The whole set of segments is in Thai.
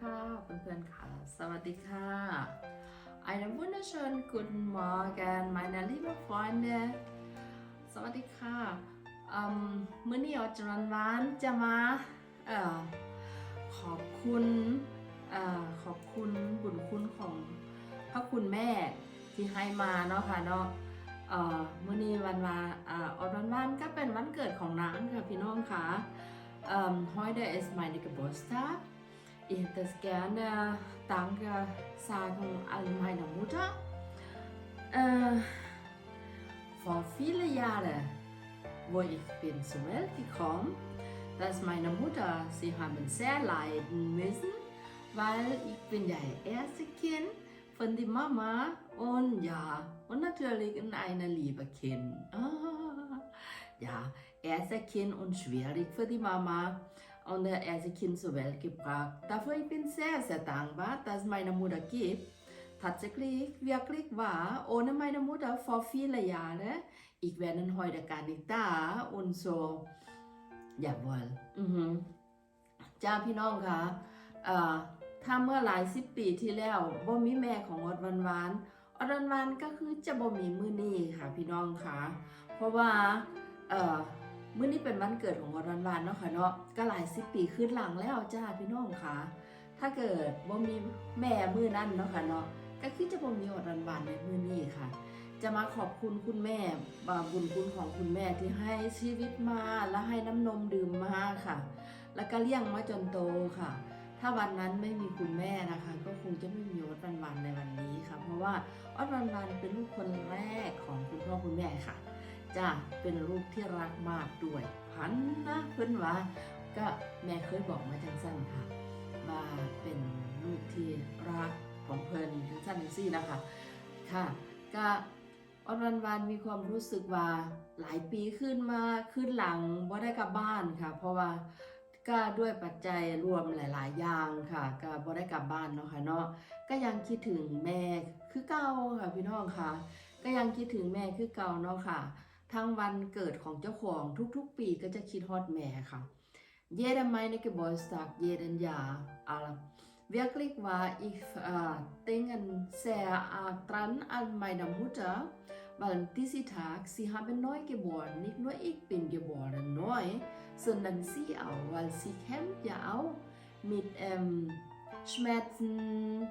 ค่ะเพื่อนๆค่ะ สวัสดีค่ะ Einen wunderschönen guten Morgen meine lieben Freunde สวัสดีค่ะมื้อนี้ออจรันวานจะมาอขอบคุณอขอบคุณบุญคุณของพระคุณแม่ที่ให้มาเนาะค่ะเนาะมื้อนี้วันวาอาออจรันวานก็เป็นวันเกิดของนางค่ะพี่น้องค่ะ Ähm, heute ist meine Geburtstag. Ich es gerne Danke sagen an meine Mutter. Äh, vor vielen Jahren, wo ich bin zur Welt gekommen, dass meine Mutter, sie haben sehr leiden müssen, weil ich bin ja das erste Kind von der Mama und ja, und natürlich ein liebes Kind. Ah, ja, erste Kind und schwierig für die Mama und der erste Kind zur Welt gebracht. Dafür ich bin sehr, sehr dankbar, dass meine Mutter gibt. Tatsächlich, wirklich wahr, ohne meine Mutter vor vielen Jahren, ich wäre heute gar nicht da und so. Jawohl. Mhm. จ้าพี่น้องคะเอ่อถ้าเมื่อหลายสิบปีที่แล้วบ่มีแม่ของอดวันวานอดวันวานก็คือจะบ่มีมือนี้ค่ะพี่น้องค่ะเพราะว่า เมื้อนี้เป็นวันเกิดของอดวันวานเนาะค่ะเนาะก็หลายสิบปีขึ้นหลังแล้วจ้าพี่น้องค่ะ ถ้าเกิดบ่มีแม่มือนั้นเนาะค่ะเนาะก็คือจะบ่มีอดวันวานในมื้อนี้ค่ะ จะมาขอบคุณคุณแม่บาบุญคุณของคุณแม่ที่ให้ชีวิตมาและให้น้ำนมดื่มมาค่ะ แล้วก็เลี้ยงมาจนโตค่ะถ้าวันนั้นไม่มีคุณแม่นะคะ ก็คงจะไม่มีอดวันวันในวันนี้ค่ะ เพราะว่าอดวันวันเป็นลูกคนแรกของคุณพ่อคุณแม่ค่ะ จ้าเป็นลูกที่รักมากด้วยพันนะเพื่อนว่าก็แม่เคยบอกมาจังสั้นค่ะ ว่าเป็นลูกที่รักของเพิ่นจังสั้นจังซี่นะคะค่ะก็อดวันวันมีความรู้สึกว่าหลายปีขึ้นมาขึ้นหลังบ่ได้กลับบ้านค่ะ เพราะว่าก็ด้วยปัจจัยรวมหลาย ๆ อย่างค่ะก็บ่ได้กลับบ้านเนาะค่ะเนาะก็ยังคิดถึงแม่คือเก่าค่ะพี่น้องค่ะ ก็ยังคิดถึงแม่คือเก่าเนาะค่ะ ทั้งวันเกิดของเจ้าของทุกๆ ปีก็จะคิดฮอดแม่ค่ะ Jeder meine Geburtstag, jeden Jahr. Aber wirklich war ich äh, denken sehr äh, dran an meine Mutter, weil diesen Tag, sie haben neu geboren. Nicht nur ich bin geboren neu, sondern sie auch, weil sie kämpft ja auch mit ähm, Schmerzen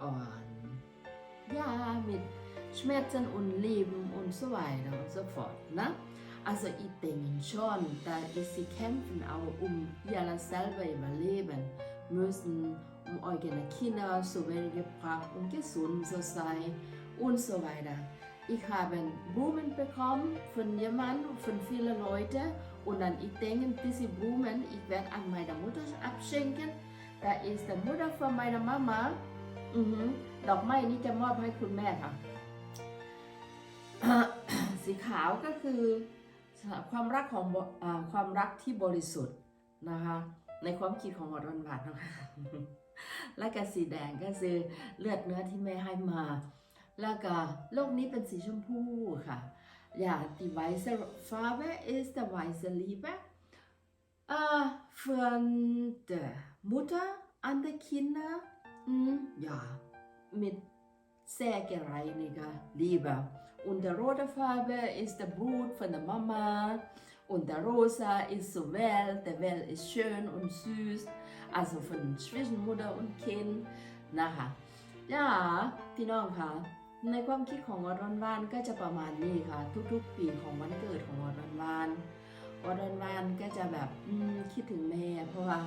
und ja, mit Schmerzen und Leben und so weiter und so fort. Ne? Also ich denke schon, dass sie kämpfen auch um ihre selber überleben müssen, um eigene Kinder so wenig gebracht und gesund zu sein und so weiter. Ich habe Blumen bekommen von jemandem, von vielen Leuten und dann ich denke, diese Blumen, ich werde an meine Mutter abschenken. Da ist die Mutter von meiner Mama. อือหือดอกไม้นี้จะมอบให้คุณแม่ค่ะ สีขาวก็คือความรักของอความรักที่บริสุทธิ์นะคะในความคิดของหมอดวันบาทนะคะและก็สีแดงก็คือเลือดเนื้อที่แม่ให้มา แล้วก็โลกนี้เป็นสีชมพูค่ะ Ja, die weiße Farbe ist der weiße Liebe äh, von der Mutter an die Kinder. Mm, ja, mit sehr gereiniger Liebe. Und der rote Farbe ist der Blut von der Mama. Und der rosa ist so Welt. Der Welt ist schön und süß. Also von zwischen Mutter und Kind. นะคะย่าพี่น้องคะในความคิดของวอดวันวานก็จะประมาณนี้ค่ะ ทุกๆ ปีของวันเกิดของวอดวันวานวอดวันวานก็จะแบบคิดถึงแม่เพราะว่า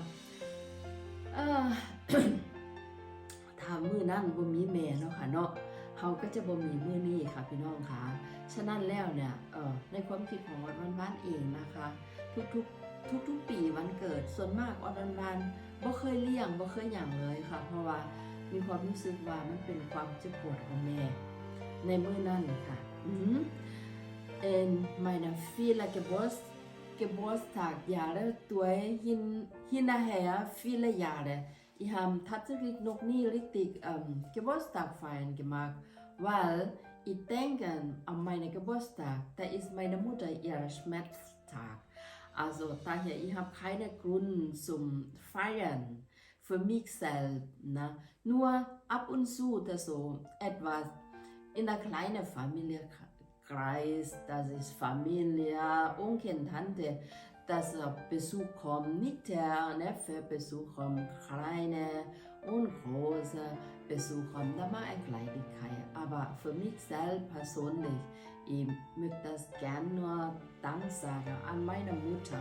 ถ้ามือนั่นบ่มีแม่เนาะค่ะเนาะ เฮาก็จะบ่มีมือนี้ค่ะพี่น้องคะฉะนั้นแล้วเนี่ยเออในความคิดของวัดวันบ้านเองนะคะ ทุกๆทุกๆปีวันเกิดส่วนมากวัดวันบ้านบ่เคยเลี้ยงบ่เคยหยังเลยค่ะ เพราะว่ามีความรู้สึกว่ามันเป็นความเจ็บปวดของแม่ในมือนั้นค่ะอืม in meiner viele Geburts Geburtstag Jahre durch hin hinterher viele Jahre Ich habe tatsächlich noch nie richtig ähm, Geburtstag feiern gemacht, weil ich denke an meinen Geburtstag, da ist meine Mutter ihr Schmerztag. Also daher, ich habe keinen Grund zum Feiern für mich selbst. Ne? Nur ab und zu das so etwas in der kleinen Familienkreis, das ist Familie, Onkel, Tante, dass Besuch kommt, nicht der Neffe Besuch kommt, kleine und große Besuch kommt, da mal eine Kleinigkeit. Aber für mich selbst persönlich, ich möchte das gerne nur Dank sagen an meine Mutter,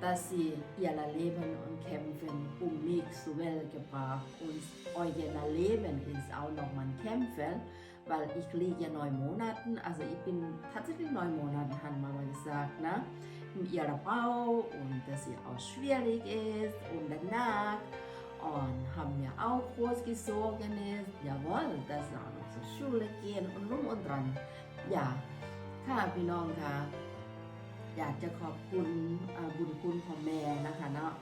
dass sie ihr Leben und kämpfen um mich zu Welt gebracht und euer Leben ist auch noch mein Kämpfen, weil ich liege neun Monaten, also ich bin tatsächlich neun Monate, hat Mama gesagt, ne? In ihrer Bau und dass sie auch schwierig ist und danach und haben mir auch großgezogen ist, jawohl, dass sie auch noch zur Schule gehen und rum und dran. Ja, ค่ะพี่น้องค่ะ อยากจะขอบคุณบุญคุณของแม่นะคะเนาะ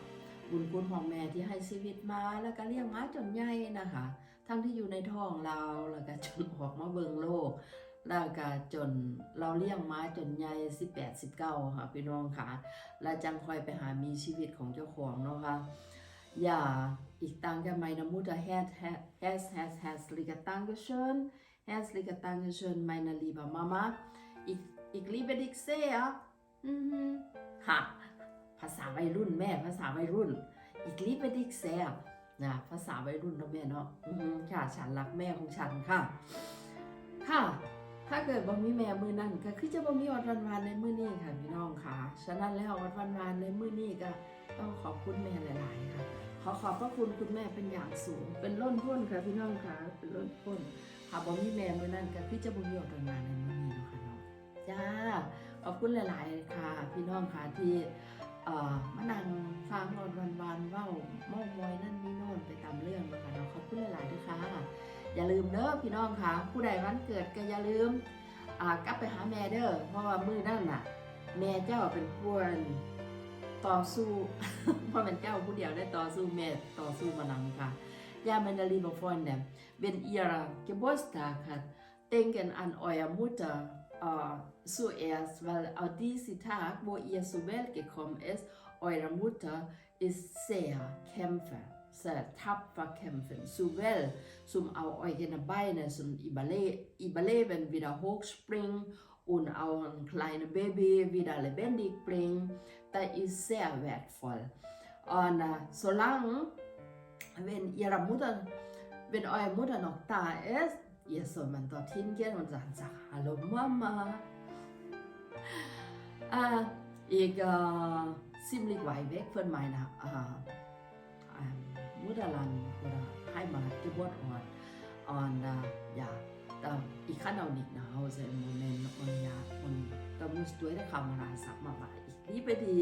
บุญคุณของแม่ที่ให้ชีวิตมาแล้วก็เลี้ยงมาจนใหญ่นะคะ ทั้งที่อยู่ในท้องเราแล้วก็จนออกมาเบิงโลก แล้วก็จนเราเลี้ยงมาจนใหญ่18 19ค่ะพี่น้องค่ะ แล้วจังคอยไปหามีชีวิตของเจ้าของเนาะค่ะ อย่าอีกตังกันไหมนะมุดแฮสแฮสแฮสแฮสลิกตังกเชิญแฮสลิกตังกเชิญ meine liebe Mama ich ich liebe dich sehr อือฮึฮะภาษาวัยรุ่นแม่ภาษาวัยรุ่น อีกลิปดิกแซนะภาษาวัยรุ่นเนาะแม่เนาะอือฮึค่ะฉันรักแม่ของฉันค่ะ ค่ะ ถ้าเกิดบ่มีแม่มือนั่นก็คือจะบ่มีวัดวันวานในมือนี้ค่ะพี่น้องค่ะ ฉะนั้นแล้ววัดวันวานในมือนี้ก็ต้องขอบคุณแม่หลาย ๆ ค่ะ ขอขอบพระคุณคุณแม่เป็นอย่างสูง เป็นล้นพ้นค่ะพี่น้องค่ะ เป็นล้นพ้นค่ะบ่มีแม่มือนั่นก็คือจะบ่มีวัดวันวานในมือนี้นะคะเนาะจ้าขอบคุณหลาย ๆ ค่ะ พี่น้องค่ะที่เอ่อมานั่งฟังนอนวันวันเว้าเมามอยนั่นนี่โน่นไปตามเรื่องนะคะเนาะขอบคุณหลาย ๆ ด้วยค่ะ อย่าลืมเด้อพี่น้องค่ะ ผู้ใดวันเกิดก็อย่าลืมกลับไปหาแม่เด้อเพราะว่ามือนั่นน่ะ แม่เจ้าเป็นควรต่อสู้เพราะมันเจ้าผู้เดียวได้ต่อสู้แม่ต่อสู้มานังค่ะยามันดาลีบอกฟอนเนี่ยเป็นเอียร์เกบอสตาค่ะเต็งกันอันออยมุตา zuerst, weil auch dieser Tag, wo ihr zur Welt gekommen ist, eure Mutter ist sehr kämpfer. Tapfer kämpfen, Welt, zum auch eure Beine zum Überle Überleben wieder hochspringen und auch ein kleines Baby wieder lebendig bringen, das ist sehr wertvoll. Und äh, solange, wenn ihre Mutter, wenn eure Mutter noch da ist, ihr soll man dorthin gehen und sagen, sag Hallo Mama. Äh, ich äh, ziemlich weit weg von meiner äh, มุดาลันให้ม mudalan อ่อนอ่อ baht ke buat on on da ya tam ikan au nik na au se momen on ya on ta mus tu da kamara sak ma ba ik ni pe di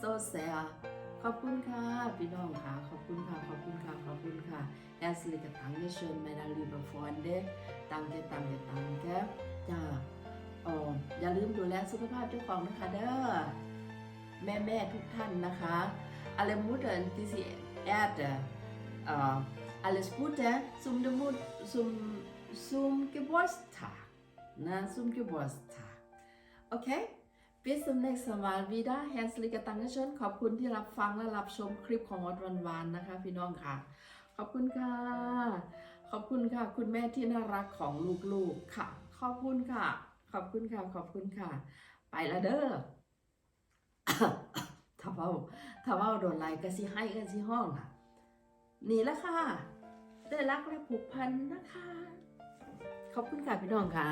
so se a ขอบคุณค่ะ พี่น้องค่ะ ขอบคุณค่ะ ขอบคุณค่ะ ขอบคุณค่ะแอสลิกตังเกชนแมดาลีบฟอนเดตังเกตังเกตังเกจ้าอ๋ออย่าลืมดูแลสุขภาพเจ้าของนะคะเด้อแม่แม่ทุกท่านนะคะอะไรมุดเดินที่สิแอด äh, alles Gute zum, dem, zum, zum Geburtstag. Na, zum Geburtstag. Okay? Bis zum nächsten Mal wieder. Herzliche Dankeschön ขอบคุณที่รับฟังและรับชมคลิปของวัดวันวานนะคะพี่น้องค่ะ ขอบคุณค่ะ ขอบคุณค่ะ คุณแม่ที่น่ารักของลูกๆค่ะ ขอบคุณค่ะ ขอบคุณค่ะ ขอบคุณค่ะ ไปละเด้อถ้าเว่าถ้าเว่าโดนไล่ก็สิให้กันสิห้องล่ะ นี่ละค่ะ ได้รักและผูกพันนะคะ ขอบคุณค่ะพี่น้องค่ะ